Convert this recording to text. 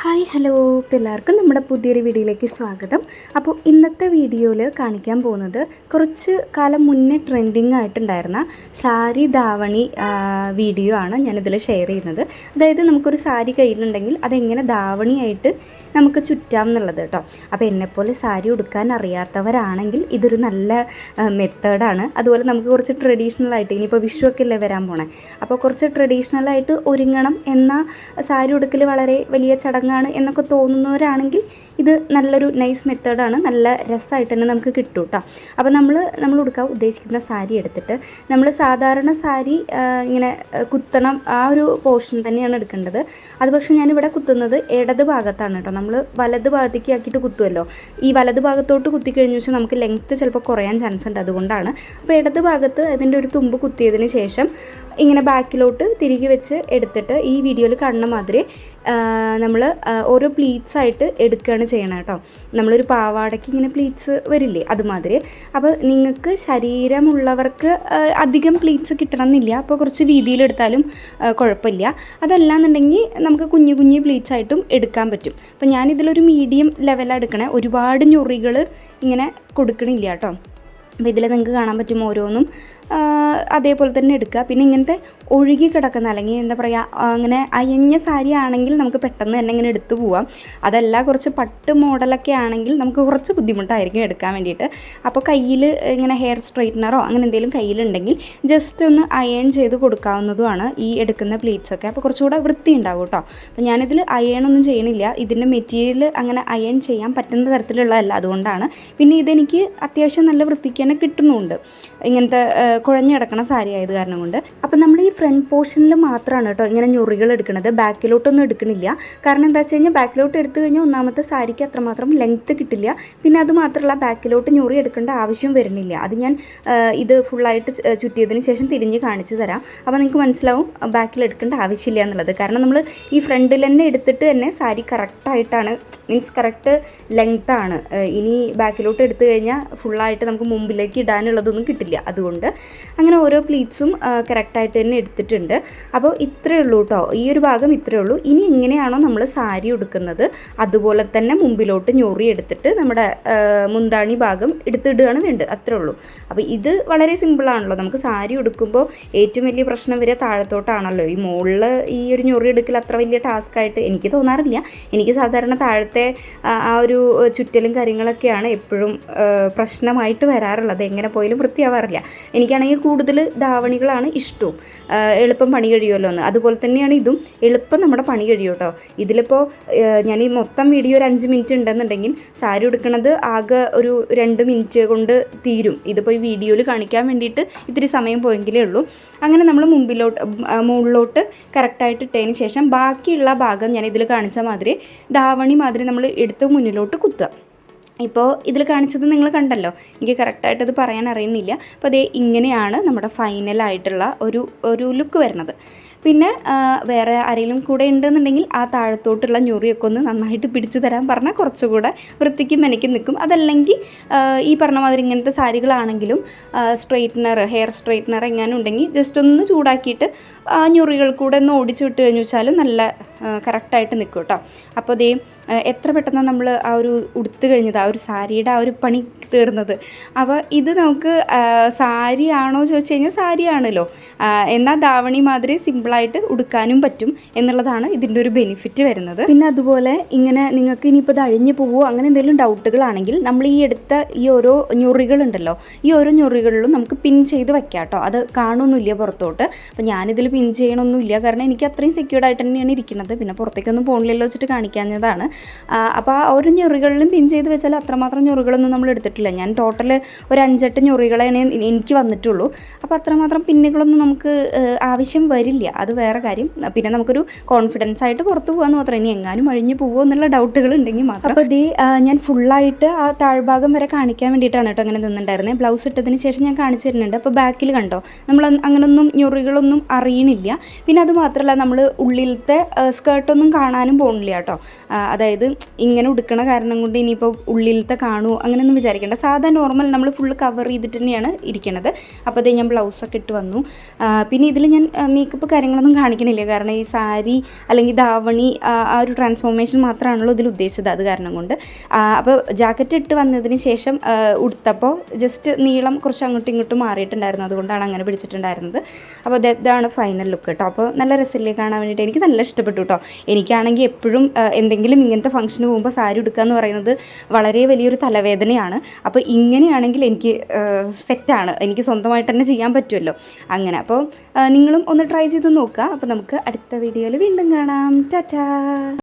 Hi hello. എല്ലാവർക്കും നമ്മുടെ പുതിയൊരു വീഡിയോയിലേക്ക് സ്വാഗതം. അപ്പോൾ ഇന്നത്തെ വീഡിയോയിൽ കാണിക്കാൻ പോകുന്നത് കുറച്ച് കാലം മുന്നേ ട്രെൻഡിങ് ആയിട്ടുണ്ടായിരുന്ന സാരി ധാവണി വീഡിയോ ആണ് ഞാനിതിൽ ഷെയർ ചെയ്യുന്നത്. അതായത് നമുക്കൊരു സാരി കയ്യിലുണ്ടെങ്കിൽ അതെങ്ങനെ ധാവണിയായിട്ട് നമുക്ക് ചുറ്റാം എന്നുള്ളത് കേട്ടോ. അപ്പോൾ എന്നെപ്പോലെ സാരി ഉടുക്കാൻ അറിയാത്തവരാണെങ്കിൽ ഇതൊരു നല്ല മെത്തേഡാണ്. അതുപോലെ നമുക്ക് കുറച്ച് ട്രഡീഷണൽ ആയിട്ട് ഇനിയിപ്പോൾ വിഷു ഒക്കെ അല്ലേ വരാൻ പോണേ. അപ്പോൾ കുറച്ച് ട്രഡീഷണൽ ആയിട്ട് ഒരുങ്ങണം എന്ന സാരി ഉടുക്കൽ വളരെ വലിയ ചടങ്ങാണ് എന്നൊക്കെ തോന്നുന്നവരാണെങ്കിൽ ഇത് നല്ലൊരു നൈസ് മെത്തേഡാണ്. നല്ല രസമായിട്ട് തന്നെ നമുക്ക് കിട്ടും കേട്ടോ. അപ്പോൾ നമ്മൾ നമ്മൾ ഉടുക്കാൻ ഉദ്ദേശിക്കുന്ന സാരി എടുത്തിട്ട് നമ്മൾ സാധാരണ സാരി ഇങ്ങനെ കുത്തണം ആ ഒരു പോർഷൻ തന്നെയാണ് എടുക്കേണ്ടത്. അത് പക്ഷേ ഞാനിവിടെ കുത്തുന്നത് ഇടത് ഭാഗത്താണ് കേട്ടോ. നമ്മൾ വലത് ഭാഗത്തേക്ക് ആക്കിയിട്ട് കുത്തുമല്ലോ ഈ വലത് ഭാഗത്തോട്ട് കുത്തി കഴിഞ്ഞു വെച്ചാൽ നമുക്ക് ലെങ്ത്ത് ചിലപ്പോൾ കുറയാൻ ചാൻസ് ഉണ്ട് അതുകൊണ്ടാണ്. അപ്പോൾ ഇടത് ഭാഗത്ത് അതിന്റെ ഒരു തുമ്പ് കുത്തിയതിന് ശേഷം ഇങ്ങനെ ബാക്കിലോട്ട് തിരികെ വെച്ച് എടുത്തിട്ട് ഈ വീഡിയോയിൽ കാണുന്ന മാതിരി നമ്മൾ ഓരോ പ്ലീറ്റ്സ് ആയിട്ട് എടുക്കുകയാണ് ചെയ്യണം കേട്ടോ നമ്മളൊരു പാവാടയ്ക്ക് ഇങ്ങനെ പ്ലീറ്റ്സ് വരില്ലേ അതുമാതിരി. അപ്പോൾ നിങ്ങൾക്ക് ശരീരമുള്ളവർക്ക് അധികം പ്ലീറ്റ്സ് കിട്ടണം എന്നില്ല അപ്പോൾ കുറച്ച് വീതിയിലെടുത്താലും കുഴപ്പമില്ല. അതല്ലാന്നുണ്ടെങ്കിൽ നമുക്ക് കുഞ്ഞു കുഞ്ഞു പ്ലീറ്റ്സ് ആയിട്ടും എടുക്കാൻ പറ്റും. അപ്പോൾ ഞാനിതിലൊരു മീഡിയം ലെവലാണ് എടുക്കണേ. ഒരുപാട് ഞൊറികൾ ഇങ്ങനെ കൊടുക്കണില്ല കേട്ടോ അപ്പോൾ ഇതിൽ നിങ്ങൾക്ക് കാണാൻ പറ്റും ഓരോന്നും. അതേപോലെ തന്നെ എടുക്കുക. പിന്നെ ഇങ്ങനത്തെ ഒഴുകി കിടക്കുന്ന അല്ലെങ്കിൽ എന്താ പറയുക അങ്ങനെ അയഞ്ഞ സാരി ആണെങ്കിൽ നമുക്ക് പെട്ടെന്ന് തന്നെ ഇങ്ങനെ എടുത്തു പോവാം. അതല്ല കുറച്ച് പട്ട് മോഡലൊക്കെ ആണെങ്കിൽ നമുക്ക് കുറച്ച് ബുദ്ധിമുട്ടായിരിക്കും എടുക്കാൻ വേണ്ടിയിട്ട്. അപ്പോൾ കയ്യിൽ ഇങ്ങനെ ഹെയർ സ്ട്രൈറ്റ്നറോ അങ്ങനെ എന്തെങ്കിലും കയ്യിലുണ്ടെങ്കിൽ ജസ്റ്റ് ഒന്ന് അയൺ ചെയ്ത് കൊടുക്കാവുന്നതുമാണ് ഈ എടുക്കുന്ന പ്ലേറ്റ്സൊക്കെ അപ്പോൾ കുറച്ചുകൂടെ വൃത്തി ഉണ്ടാവും കേട്ടോ അപ്പോൾ ഞാനിതിൽ അയൺ ഒന്നും ചെയ്യണില്ല. ഇതിന്റെ മെറ്റീരിയൽ അങ്ങനെ അയൺ ചെയ്യാൻ പറ്റുന്ന തരത്തിലുള്ളതല്ല. അതുകൊണ്ടാണ്. പിന്നെ ഇതെനിക്ക് അത്യാവശ്യം നല്ല വൃത്തിക്ക് തന്നെ കിട്ടുന്നുണ്ട്. ഇങ്ങനത്തെ ആ, കുഴഞ്ഞു കിടക്കണ സാരി ആയത് കാരണം കൊണ്ട്. അപ്പം നമ്മൾ ഈ ഫ്രണ്ട് പോർഷനിൽ മാത്രമാണ് കേട്ടോ ഇങ്ങനെ ഞൊറികൾ എടുക്കുന്നത് ബാക്കിലോട്ടൊന്നും എടുക്കണില്ല. കാരണം എന്താ വെച്ച് കഴിഞ്ഞാൽ ബാക്കിലോട്ട് എടുത്തു കഴിഞ്ഞാൽ ഒന്നാമത്തെ സാരിക്ക് അത്രമാത്രം ലെങ്ത്ത് കിട്ടില്ല. പിന്നെ അത് മാത്രമല്ല ബാക്കിലോട്ട് ഞൊറി എടുക്കേണ്ട ആവശ്യം വരുന്നില്ല. അത് ഞാൻ ഇത് ഫുള്ളായിട്ട് ചുറ്റിയതിന് ശേഷം തിരിഞ്ഞ് കാണിച്ചു തരാം. അപ്പോൾ നിങ്ങൾക്ക് മനസ്സിലാവും ബാക്കിൽ എടുക്കേണ്ട ആവശ്യമില്ല എന്നുള്ളത്. കാരണം നമ്മൾ ഈ ഫ്രണ്ടിൽ തന്നെ എടുത്തിട്ട് തന്നെ സാരി കറക്റ്റായിട്ടാണ് മീൻസ് കറക്റ്റ് ലെങ്ത്താണ് ഇനി ബാക്കിലോട്ട് എടുത്തു കഴിഞ്ഞാൽ ഫുള്ളായിട്ട് നമുക്ക് മുമ്പിലേക്ക് ഇടാനുള്ളതൊന്നും കിട്ടില്ല. അതുകൊണ്ട് അങ്ങനെ ഓരോ പ്ലീറ്റ്സും കറക്റ്റായിട്ട് തന്നെ എടുത്തിട്ടുണ്ട്. അപ്പോൾ ഇത്രയേ ഉള്ളൂ കേട്ടോ ഈ ഒരു ഭാഗം ഇത്രയേ ഉള്ളൂ. ഇനി എങ്ങനെയാണോ നമ്മൾ സാരി ഉടുക്കുന്നത് അതുപോലെ തന്നെ മുമ്പിലോട്ട് ഞൊറി എടുത്തിട്ട് നമ്മുടെ മുന്താണി ഭാഗം എടുത്തിടുകയാണ് വേണ്ടത്. അത്രേ ഉള്ളൂ. അപ്പോൾ ഇത് വളരെ സിമ്പിളാണല്ലോ നമുക്ക് സാരി ഉടുക്കുമ്പോൾ ഏറ്റവും വലിയ പ്രശ്നം വരെ താഴത്തോട്ടാണല്ലോ. ഈ മുകളിൽ ഈ ഒരു ഞൊറി എടുക്കൽ അത്ര വലിയ ടാസ്ക് ആയിട്ട് എനിക്ക് തോന്നാറില്ല. എനിക്ക് സാധാരണ താഴത്തെ ആ ഒരു ചുറ്റലും കാര്യങ്ങളൊക്കെയാണ് എപ്പോഴും പ്രശ്നമായിട്ട് വരാറുള്ളത്. എങ്ങനെ പോയാലും വൃത്തിയാവാറില്ല. എനിക്കാണെങ്കിൽ കൂടുതൽ ധാവണികളാണ് ഇഷ്ടവും. എളുപ്പം പണി കഴിയുമല്ലോ എന്ന്. അതുപോലെ തന്നെയാണ് ഇതും. എളുപ്പം നമ്മുടെ പണി കഴിയും കേട്ടോ. ഇതിലിപ്പോൾ ഞാൻ ഈ മൊത്തം വീഡിയോ ഒരു അഞ്ച് മിനിറ്റ് ഉണ്ടെന്നുണ്ടെങ്കിൽ സാരി എടുക്കുന്നത് ആകെ ഒരു രണ്ട് മിനിറ്റ് കൊണ്ട് തീരും. ഇതിപ്പോൾ ഈ വീഡിയോയിൽ കാണിക്കാൻ വേണ്ടിയിട്ട് ഇത്തിരി സമയം പോയെങ്കിലേ ഉള്ളൂ. അങ്ങനെ നമ്മൾ മുമ്പിലോട്ട് മുകളിലോട്ട് കറക്റ്റായിട്ട് ഇട്ടതിന് ശേഷം ബാക്കിയുള്ള ഭാഗം ഞാൻ ഇതിൽ കാണിച്ച മാതിരി ധാവണി മാതിരി നമ്മൾ എടുത്ത് മുന്നിലോട്ട് കുത്തുക. ഇപ്പോൾ ഇതിൽ കാണിച്ചത് നിങ്ങൾ കണ്ടല്ലോ. എനിക്ക് കറക്റ്റായിട്ട് അത് പറയാൻ അറിയുന്നില്ല. അപ്പോൾ അതേ ഇങ്ങനെയാണ് നമ്മുടെ ഫൈനലായിട്ടുള്ള ഒരു ഒരു ലുക്ക് വരുന്നത്. പിന്നെ വേറെ ആരെങ്കിലും കൂടെ ഉണ്ടെന്നുണ്ടെങ്കിൽ ആ താഴത്തോട്ടുള്ള ഞൊറിയൊക്കെ ഒന്ന് നന്നായിട്ട് പിടിച്ചു തരാൻ പറഞ്ഞാൽ കുറച്ചുകൂടെ വൃത്തിക്കും മെനയ്ക്കും നിൽക്കും അതല്ലെങ്കിൽ ഈ പറഞ്ഞ മാതിരി ഇങ്ങനത്തെ സാരികളാണെങ്കിലും സ്ട്രെയിറ്റ്നർ ഹെയർ സ്ട്രെയിറ്റ്നർ എങ്ങാനും ഉണ്ടെങ്കിൽ ജസ്റ്റ് ഒന്ന് ചൂടാക്കിയിട്ട് ആ ഞൊറികൾ കൂടെ ഒന്ന് ഓടിച്ചു വിട്ട് കഴിഞ്ഞു വെച്ചാൽ നല്ല കറക്റ്റായിട്ട് നിൽക്കും കേട്ടോ. അപ്പോൾ അതേ എത്ര പെട്ടെന്ന് നമ്മൾ ആ ഒരു ഉടുത്ത് കഴിഞ്ഞത് ആ ഒരു സാരിയുടെ ആ ഒരു പണി തീർന്നത്. അപ്പോൾ ഇത് നമുക്ക് സാരിയാണോ ചോദിച്ചു കഴിഞ്ഞാൽ സാരിയാണല്ലോ. എന്നാൽ ധാവണി മാതിരി സിമ്പിളായിട്ട് ഉടുക്കാനും പറ്റും എന്നുള്ളതാണ് ഇതിന്റെ ഒരു ബെനിഫിറ്റ് വരുന്നത്. പിന്നെ അതുപോലെ ഇങ്ങനെ നിങ്ങൾക്ക് ഇനിയിപ്പോൾ ഇത് അഴിഞ്ഞു പോവുമോ അങ്ങനെ എന്തെങ്കിലും ഡൗട്ടുകളാണെങ്കിൽ നമ്മൾ ഈ എടുത്ത ഈ ഓരോ ഞൊറികളുണ്ടല്ലോ ഈ ഓരോ ഞൊറികളിലും നമുക്ക് പിൻ ചെയ്ത് വെക്കാം കേട്ടോ അത് കാണുമൊന്നുമില്ല പുറത്തോട്ട്. അപ്പോൾ ഞാനിതിൽ പിൻ ചെയ്യണമൊന്നുമില്ല കാരണം എനിക്ക് അത്രയും സെക്യൂർഡ് ആയിട്ട് തന്നെയാണ് ഇരിക്കുന്നത്. പിന്നെ പുറത്തേക്കൊന്നും പോണില്ലല്ലോ വെച്ചിട്ട് കാണിക്കാഞ്ഞതാണ്. അപ്പോൾ ആ ഓരോ ഞൊറികളിലും പിൻ ചെയ്ത് വെച്ചാൽ അത്രമാത്രം ഞൊറികളൊന്നും നമ്മൾ എടുത്തിട്ടില്ല. ഞാൻ ടോട്ടൽ ഒരു അഞ്ചെട്ട് ഞൊറികളാണ് എനി- എനിക്ക് വന്നിട്ടുള്ളൂ. അപ്പോൾ അത്രമാത്രം പിന്നുകളൊന്നും നമുക്ക് ആവശ്യം വരില്ല. അത് വേറെ കാര്യം. പിന്നെ നമുക്കൊരു കോൺഫിഡൻസ് ആയിട്ട് പുറത്ത് പോകാമെന്ന് മാത്രം. ഇനി എങ്ങാനും അഴിഞ്ഞു പോകുമോ എന്നുള്ള ഡൗട്ടുകൾ ഉണ്ടെങ്കിൽ മാത്രം. അപ്പോൾ ഇതേ ഞാൻ ഫുള്ളായിട്ട് ആ താഴ്ഭാഗം വരെ കാണിക്കാൻ വേണ്ടിയിട്ടാണ് കേട്ടോ അങ്ങനെ നിന്നിട്ടുണ്ടായിരുന്നത് ബ്ലൗസ് ഇട്ടതിന് ശേഷം ഞാൻ കാണിച്ചു തരുന്നുണ്ട്. അപ്പോൾ ബാക്കിൽ കണ്ടോ? നമ്മൾ അങ്ങനൊന്നും ഞൊറികളൊന്നും അറിയ അറിയണില്ല. പിന്നെ അത് മാത്രമല്ല നമ്മൾ ഉള്ളിലത്തെ സ്കേർട്ടൊന്നും കാണാനും പോകണില്ല കേട്ടോ. അതായത് ഇങ്ങനെ ഉടുക്കണ കാരണം കൊണ്ട് ഇനിയിപ്പോൾ ഉള്ളിലത്തെ കാണുമോ അങ്ങനെയൊന്നും വിചാരിക്കേണ്ട. സാധാ നോർമൽ നമ്മൾ ഫുൾ കവർ ചെയ്തിട്ട് തന്നെയാണ് ഇരിക്കണത്. അപ്പോൾ അതേ ഞാൻ ബ്ലൗസൊക്കെ ഇട്ട് വന്നു. പിന്നെ ഇതിൽ ഞാൻ മേക്കപ്പ് കാര്യങ്ങളൊന്നും കാണിക്കണില്ല. കാരണം ഈ സാരി അല്ലെങ്കിൽ ധാവണി ആ ഒരു ട്രാൻസ്ഫോർമേഷൻ മാത്രമാണല്ലോ ഇതിൽ ഉദ്ദേശിച്ചത്. അത് കാരണം കൊണ്ട്. അപ്പോൾ ജാക്കറ്റ് ഇട്ട് വന്നതിന് ശേഷം ഉടുത്തപ്പോൾ ജസ്റ്റ് നീളം കുറച്ച് അങ്ങോട്ടും ഇങ്ങോട്ടും മാറിയിട്ടുണ്ടായിരുന്നു. അതുകൊണ്ടാണ് അങ്ങനെ പിടിച്ചിട്ടുണ്ടായിരുന്നത്. അപ്പോൾ ഇതാണ് ഫൈനൽ ലുക്ക് കേട്ടോ അപ്പോൾ നല്ല രസമില്ലേ കാണാൻ വേണ്ടിയിട്ട്. എനിക്ക് നല്ല ഇഷ്ടപ്പെട്ടു കേട്ടോ എനിക്കാണെങ്കിൽ എപ്പോഴും എന്തെങ്കിലും ഇങ്ങനത്തെ ഫംഗ്ഷന് പോകുമ്പോൾ സാരി ഉടുക്കുക എന്ന് പറയുന്നത് വളരെ വലിയൊരു തലവേദനയാണ്. അപ്പോൾ ഇങ്ങനെയാണെങ്കിൽ എനിക്ക് സെറ്റാണ് എനിക്ക് സ്വന്തമായിട്ട് തന്നെ ചെയ്യാൻ പറ്റുമല്ലോ. അങ്ങനെ. അപ്പോൾ നിങ്ങളും ഒന്ന് ട്രൈ ചെയ്ത് നോക്കുക അപ്പോൾ നമുക്ക് അടുത്ത വീഡിയോയിൽ വീണ്ടും കാണാം. ടാറ്റാ.